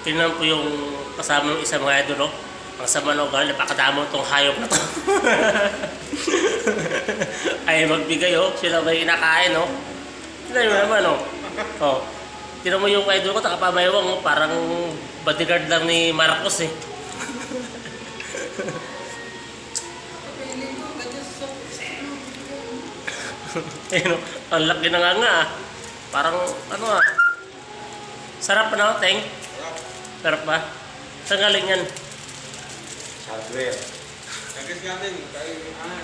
Tingnan po yung kasama ng isang mga idol, no? Ang sama ng ugali, napakadamo itong hayop na to. Ay magbigay, oh. Sila ba inakain, no? Tingnan mo naman, oh. Oh. Tingnan mo yung idol ko, takapabaywang, oh. Parang bodyguard lang ni Marcos, eh. Ayun, oh. ang laki na nga nga, ah. Parang, ano ah. Sarap na, Teng. Sarap ba? Saan galing yan? Hardware. Kagas natin, kay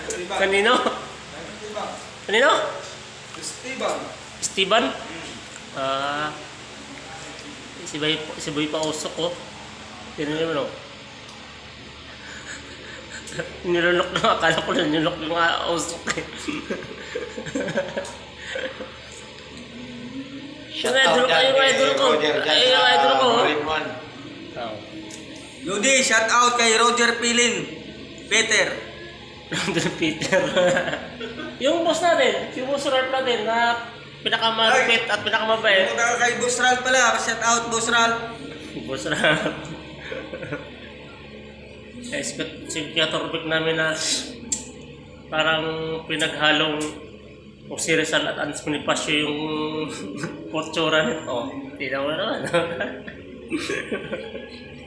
Esteban. Kanino? Esteban. Kanino? Esteban. Steven? Ah, si Boy, si Boy pa usok ko. Tingnan mo no. nilunok na, akala ko na nilunok yung ah, usok eh. yung idol ko, yung idol ko. Ay, yung idol ko. Ludi, shout out kay Roger Pilin. Peter. Andun Peter. yung boss natin, yung boss rap natin na pinakamalupit at pinakamabait. Ka kay Busral pala. Shout out Busral. Boss rap. Eh, si Vic namin na parang pinaghalong o si Rizal at Ans Bonifacio yung portura nito. Oh, tinaw na naman.